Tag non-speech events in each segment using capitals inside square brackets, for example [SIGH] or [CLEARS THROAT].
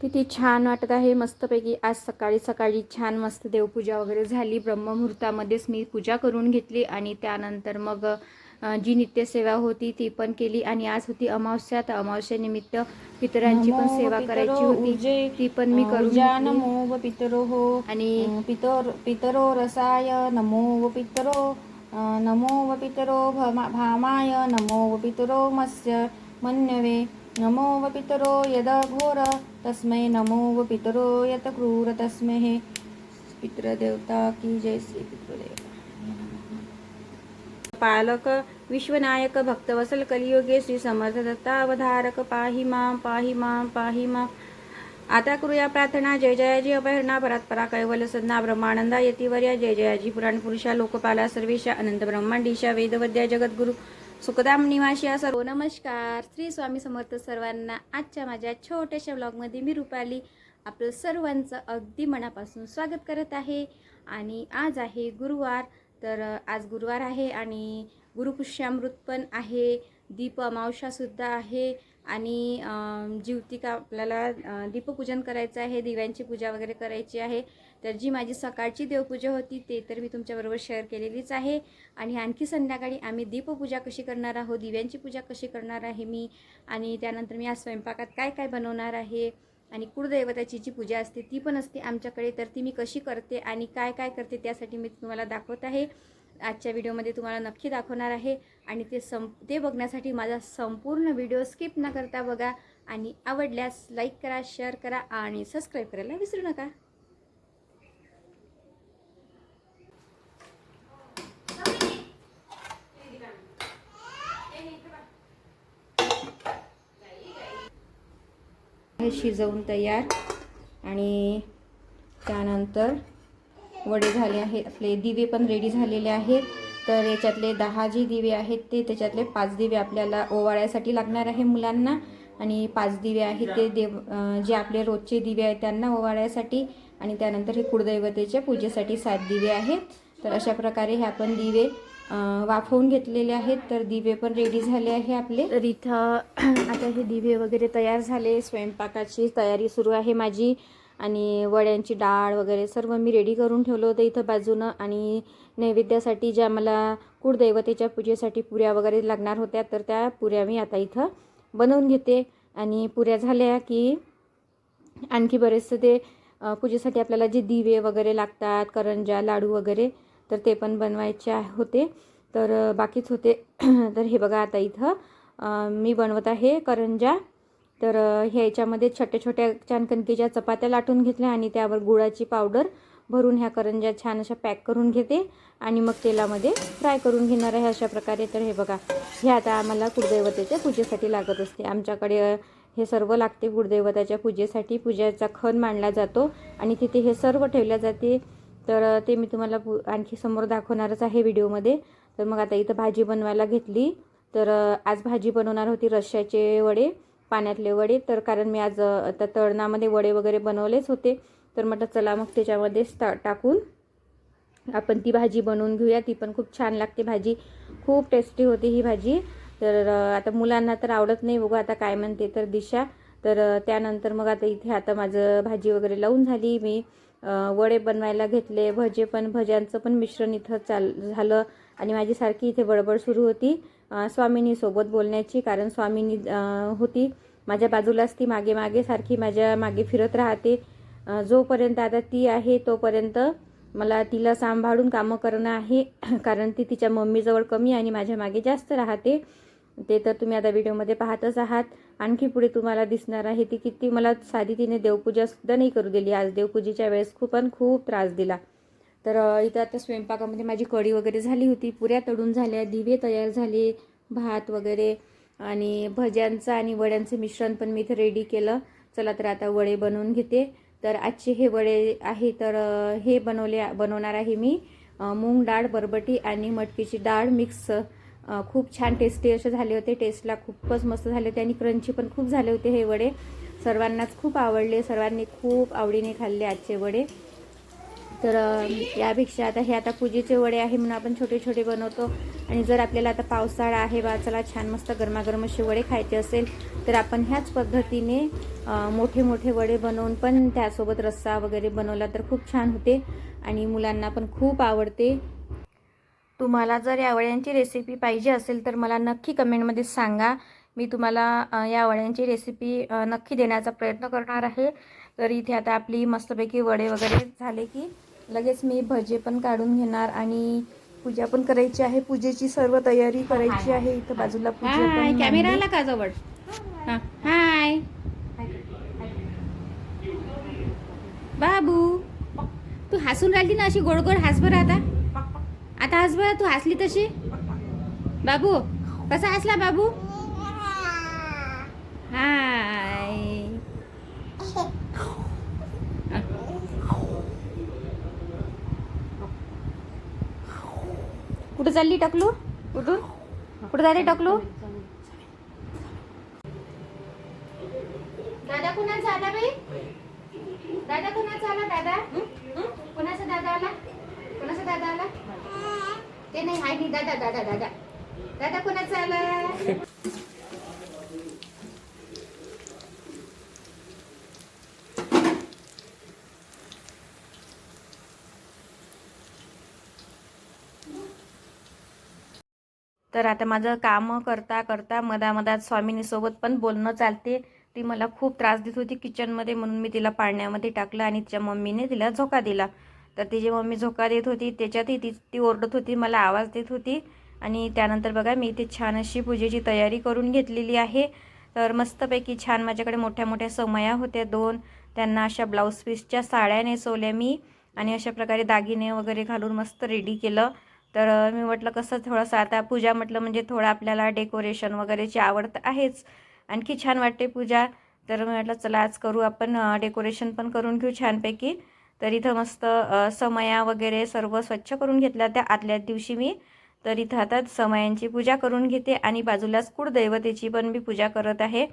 किती छान वाटत आहे. मस्तपैकी आज सकाळी सकाळी छान मस्त देवपूजा वगैरे झाली. ब्रह्ममुहूर्तामध्येच मी पूजा करून घेतली आणि त्यानंतर मग जी नित्यसेवा होती ती पण केली आणि आज होती अमावस्या. तर अमावस्यानिमित्त पितरांची पण सेवा करायची होती. ती पण मी करून. नमो व पितरो हो आणि पितर पितरो रसाय नमो व पितरो नमो व पितरो भमा- भामाय नमो व पितरो मत्स्य मन्यवे. नमो व पितरो यद घोर तस्मै नमो व पितरो यत क्रूर तस्मै हे पितृदेवता की जय श्री पितृदेव। पालक विश्वनायक भक्तवसल कलियुगे श्री समर्थ दत्तावधारक पाहि मां पाहि मां पाहि मां। आता करूया प्रार्थना जय जयाजी अभयहरणा परात्परा कैवल सदना ब्रह्मानंदा यतिवर्या जय जयाजी पुराण पुरुषा लोकपाला सर्वेशा अनंत ब्रह्मांडीशा वेदवद्या जगद्गुरु। सुखदाम निवासिया सर्व हो, नमस्कार. श्री स्वामी समर्थ सर्वांना आजच्या माझ्या छोट्याशा ब्लॉगमध्ये मी रुपाली आपलं सर्वांचं अगदी मनापासून स्वागत करत आहे. आणि आज आहे गुरुवार तर आज गुरुवार आहे आणि गुरुपुष्यामृत पण आहे. दीप अमावशासुद्धा आहे. आणि जीवतिका आपल्याला दीपपूजन करायचं आहे दिव्यांची पूजा वगैरे करायची आहे तर जी माझी सकाळची देवपूजा होती ते तर मी तुमच्याबरोबर शेअर केलेलीच आहे. आणि आणखी संध्याकाळी आम्ही दीपपूजा कशी करणार आहोत दिव्यांची पूजा कशी करणार आहे मी आणि त्यानंतर मी आज स्वयंपाकात काय काय बनवणार आहे आणि कुळदैवताची जी पूजा असते ती पण असते आमच्याकडे तर ती मी कशी करते आणि काय काय करते त्यासाठी मी तुम्हाला दाखवत आहे. आजच्या व्हिडिओमध्ये तुम्हाला नक्की दाखवणार आहे. आणि ते सं ते बघण्यासाठी माझा संपूर्ण व्हिडिओ स्किप न करता बघा. आणि आवडल्यास लाईक करा शेअर करा आणि सबस्क्राईब करायला विसरू नका. हे शिजवून तयार. आणि त्यानंतर वडे झाले आहेत. आपले दिवे पण रेडी झालेले आहेत. तर याच्यातले दहा जे दिवे आहेत ते त्याच्यातले पाच दिवे आपल्याला ओवाळ्यासाठी लागणार आहे मुलांना. आणि पाच दिवे आहेत ते देव जे आपले रोजचे दिवे आहेत त्यांना ओवाळ्यासाठी. आणि त्यानंतर हे कुळदैवतेच्या पूजेसाठी सात दिवे आहेत. तर अशा प्रकारे हे आपण दिवे वाफवून घेतलेले आहेत. तर दिवे पण रेडी झाले आहे आपले. तर इथं [CLEARS THROAT] आता हे दिवे वगैरे तयार झाले. स्वयंपाकाची तयारी सुरू आहे माझी. आणि वड्यांची डाळ वगैरे सर्व मी रेडी करून ठेवलं होतं इथं बाजूनं. आणि नैवेद्यासाठी ज्या मला कुळदैवतेच्या पूजेसाठी पुऱ्या वगैरे लागणार होत्या तर त्या पुऱ्या मी आता इथं बनवून घेते. आणि पुऱ्या झाल्या की आणखी बरेचसे ते पूजेसाठी आपल्याला जे दिवे वगैरे लागतात करंजा लाडू वगैरे तर ते पण बनवायचे आहे- होते. तर बाकीच होते. [CLEARS THROAT] तर हे बघा आता इथं मी बनवत आहे करंजा. तर ह्याच्यामध्ये ह्या याच्यामध्ये छोट्या छोट्या छान कणकेच्या चपात्या लाटून घेतल्या आणि त्यावर गुळाची पावडर भरून ह्या करंज्या छान अशा पॅक करून घेते. आणि मग तेलामध्ये फ्राय करून घेणार आहे अशा प्रकारे. तर हे बघा हे आता आम्हाला कुळदैवतेच्या पूजेसाठी लागत असते. आमच्याकडे हे सर्व लागते कुळदैवताच्या पूजेसाठी. पूजेचा खण मांडला जातो आणि तिथे हे सर्व ठेवल्या जाते. तर ते मी तुम्हाला पु आणखी समोर दाखवणारच आहे व्हिडिओमध्ये. तर मग आता इथं भाजी बनवायला घेतली. तर आज भाजी बनवणार होती रश्श्याचे वडे. पाण्यातले वडे. तर कारण मी आज आता तळणामध्ये वडे वगैरे बनवलेच होते. तर म्हटलं चला मग त्याच्यामध्येच टा टाकून आपण ती भाजी बनवून घेऊया. ती पण खूप छान लागते भाजी. खूप टेस्टी होती ही भाजी. तर आता मुलांना तर आवडत नाही बघू आता काय म्हणते तर दिशा. तर त्यानंतर मग आता इथे आता माझं भाजी वगैरे लावून झाली मी. वडे बनवायला घेतले. भजे पण भज्यांचं पण मिश्रण इथं चाल झालं. आणि माझी सारखी इथे बडबड सुरू होती स्वामिनीसोबत बोलण्याची कारण स्वामिनी होती. माझ्या बाजूलाच ती मागे मागे सारखी माझ्या मागे फिरत राहते. जोपर्यंत आता ती आहे तोपर्यंत मला तिला सांभाळून कामं करणं आहे. [CLEARS THROAT] कारण ती तिच्या मम्मीजवळ कमी आणि माझ्या मागे जास्त राहते. ते तर तुम्ही आता व्हिडिओमध्ये पाहतच आहात. आणखी पुढे तुम्हाला दिसणार आहे ती किती मला साधी तिने देवपूजासुद्धा नाही करू दिली. आज देवपूजेच्या वेळेस खूप पण खूप त्रास दिला. तर इथं आता स्वयंपाकामध्ये माझी कढी वगैरे झाली होती. पुऱ्या तडून झाल्या दिवे तयार झाले भात वगैरे आणि भज्यांचं आणि वड्यांचं मिश्रण पण मी इथं रेडी केलं. चला तर आता वडे बनवून घेते. तर आजचे हे वडे आहे तर हे बनवले बनवणार आहे मी मूग डाळ बरबटी आणि मटकीची डाळ मिक्स. खूप छान टेस्टी असे झाले होते. टेस्टला खूपच मस्त झाले होते आणि क्रंची पण खूप झाले होते हे वडे. सर्वांनाच खूप आवडले. सर्वांनी खूप आवडीने खाल्ले आजचे वडे. तर यापेक्षा आता हे आता पूजेचे वडे आहे म्हणून आपण छोटे छोटे बनवतो. आणि जर आपल्याला आता पावसाळा आहे बा चला छान मस्त गरमागरम असे वडे खायचे असेल तर आपण ह्याच पद्धतीने मोठे मोठे वडे बनवून पण त्यासोबत रस्सा वगैरे बनवला तर खूप छान होते आणि मुलांना पण खूप आवडते. तुम्हाला जर या वड्यांची रेसिपी पाहिजे असेल तर मला नक्की कमेंटमध्ये सांगा. मी तुम्हाला या वड्यांची रेसिपी नक्की देण्याचा प्रयत्न करणार आहे. तर इथे आता आपली मस्तपैकी वडे वगैरे झाले की लगेच मी भजे पण काढून घेणार आणि पूजा पण करायची आहे. पूजेची सर्व तयारी करायची आहे. इथं बाजूला पूजा कॅमेरा. आला का जवळ? हाय. बाबू तू हसून राहिली ना अशी गोड गोड हस बरं आता? आता हस बरं तू हसली तशी? बाबू कसा हसला बाबू? हाय. चालली टकलू? कुठून कुठं झाले टकलू? दादा कुणाचा आला बाई? दादा कुणाचा आला दादा? कुणाचा दादा आला? कुणाचा दादा आला? ते नाही हाय नाही दादा दादा दादा. दादा कुणाचा आला? तर आता माझं कामं करता करता मधामधात स्वामिनीसोबत पण बोलणं चालते. ती मला खूप त्रास देत होती किचनमध्ये म्हणून मी तिला पाळण्यामध्ये टाकलं आणि तिच्या मम्मीने तिला झोका दिला. तर तिची मम्मी झोका देत होती त्याच्यातही ती ती ओरडत होती मला आवाज देत होती. आणि त्यानंतर बघा मी इथे छान अशी पूजेची तयारी करून घेतलेली आहे. तर मस्तपैकी छान माझ्याकडे मोठ्या मोठ्या समया होत्या दोन. त्यांना अशा ब्लाऊज पीसच्या साड्या नेसवल्या मी. आणि अशा प्रकारे दागिने वगैरे घालून मस्त रेडी केलं. तर मी म्हटलं कसं थोडंसं आता पूजा म्हटलं म्हणजे थोडं आपल्याला डेकोरेशन वगैरेची आवड तर आहेच. आणखी छान वाटते पूजा. तर मी म्हटलं चला आज करू आपण डेकोरेशन पण करून घेऊ छानपैकी. तर इथं मस्त समया वगैरे सर्व स्वच्छ करून घेतल्या त्या आदल्याच दिवशी मी. तर इथं आता समयांची पूजा करून घेते आणि बाजूलाच कुळदैवतेची पण मी पूजा करत आहे.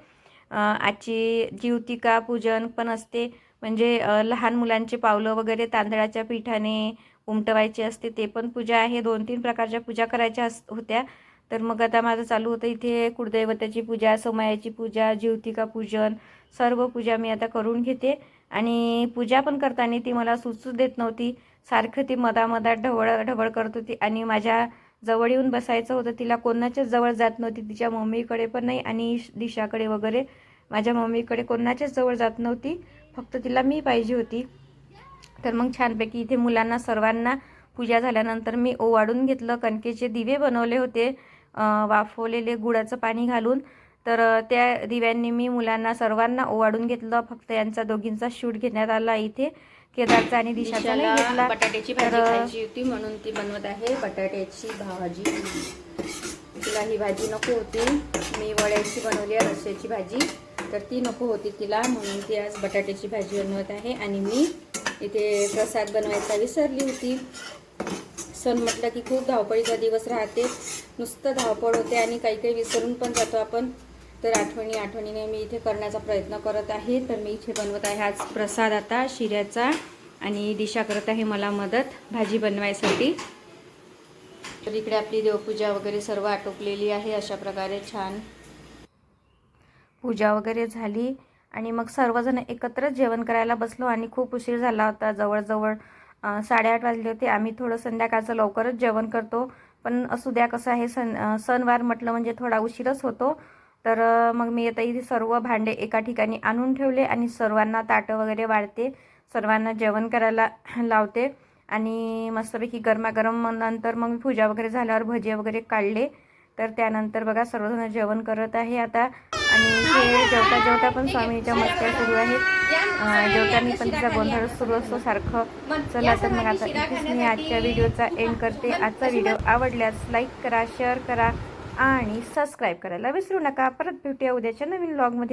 आजची जीवतिका पूजन पण असते. म्हणजे लहान मुलांचे पावलं वगैरे तांदळाच्या पिठाने उमटवायची असते ते पण पूजा आहे. दोन तीन प्रकारच्या पूजा करायच्या अस होत्या. तर मग आता माझं चालू होतं इथे कुळदैवताची पूजा समयाची पूजा जीवतिका पूजन सर्व पूजा मी आता करून घेते. आणि पूजा पण करताना ती मला सुचू देत नव्हती. सारखं ती मधामधात ढवळ ढवळ करत होती. आणि माझ्या जवळ येऊन बसायचं होतं. तिला कोणाच्याच जवळ जात नव्हती. तिच्या मम्मीकडे पण नाही आणि दिशाकडे वगैरे. माझ्या मम्मीकडे कोणाच्याच जवळ जात नव्हती. फक्त तिला मी पाहिजे होती. तर मग छानपैकी इथे मुलांना सर्वांना पूजा झाल्यानंतर मी ओवाळून घेतलं. कणकेचे दिवे बनवले होते वाफवलेले गुळाचं पाणी घालून. तर त्या दिव्यांनी मी मुलांना सर्वांना ओवाळून घेतलं. फक्त यांचा दोघींचा शूट घेण्यात आला इथे. केदारचा आणि दिशाचा घेतला. बटाट्याची भाजी खायची होती म्हणून ती बनवत आहे. बटाट्याची भाजी. तिला ही भाजी नको होती. मी वड्याची बनवली आहे रस्स्याची भाजी. तर ती नको होती तिला म्हणून ती आज बटाट्याची भाजी बनवत आहे. आणि मी इथे प्रसाद बनवायचा विसरली होती. सण म्हटलं की खूप धावपळीचा दिवस राहते. नुसतं धावपळ होते आणि काही काही विसरून पण जातो आपण. तर आठवणी आठवणीने मी इथे करण्याचा प्रयत्न करत आहे. तर मी इथे बनवत आहे आज प्रसाद आता शिऱ्याचा. आणि दिशा करत आहे मला मदत भाजी बनवायसाठी. तर इकडे आपली देवपूजा वगैरे सर्व आटोपलेली आहे. अशा प्रकारे छान. पूजा वगैरे झाली. आणि मग सर्वजण एकत्रच जेवण करायला बसलो आणि खूप उशीर झाला होता. जवळजवळ साडेआठ वाजले होते. आम्ही थोडं संध्याकाळचं लवकरच जेवण करतो. पण असू द्या कसं आहे सण सणवार म्हटलं म्हणजे थोडा उशीरच होतो. तर मग मी आता इथे सर्व भांडे एका ठिकाणी आणून ठेवले आणि सर्वांना ताटं वगैरे वाढते सर्वांना जेवण करायला [CLEARS THROAT] लावते. आणि मस्तपैकी गरमागरम नंतर मग पूजा वगैरे झाल्यावर भजे वगैरे काढले. तर त्यानंतर बघा सर्वजण जेवण करत आहे आता. आणि हे जेवता जेवता पण स्वामीच्या मस्त्या सुरू आहेत. अं, जेवताना पण तिचा गोंधळ सुरू असतो सारखं. चला तर मग आता इथेच मी आजच्या व्हिडिओचा एंड करते. आजचा व्हिडिओ आवडल्यास लाईक करा शेअर करा आणि सबस्क्राईब करायला विसरू नका. परत भेटूया उद्याच्या नवीन ब्लॉगमध्ये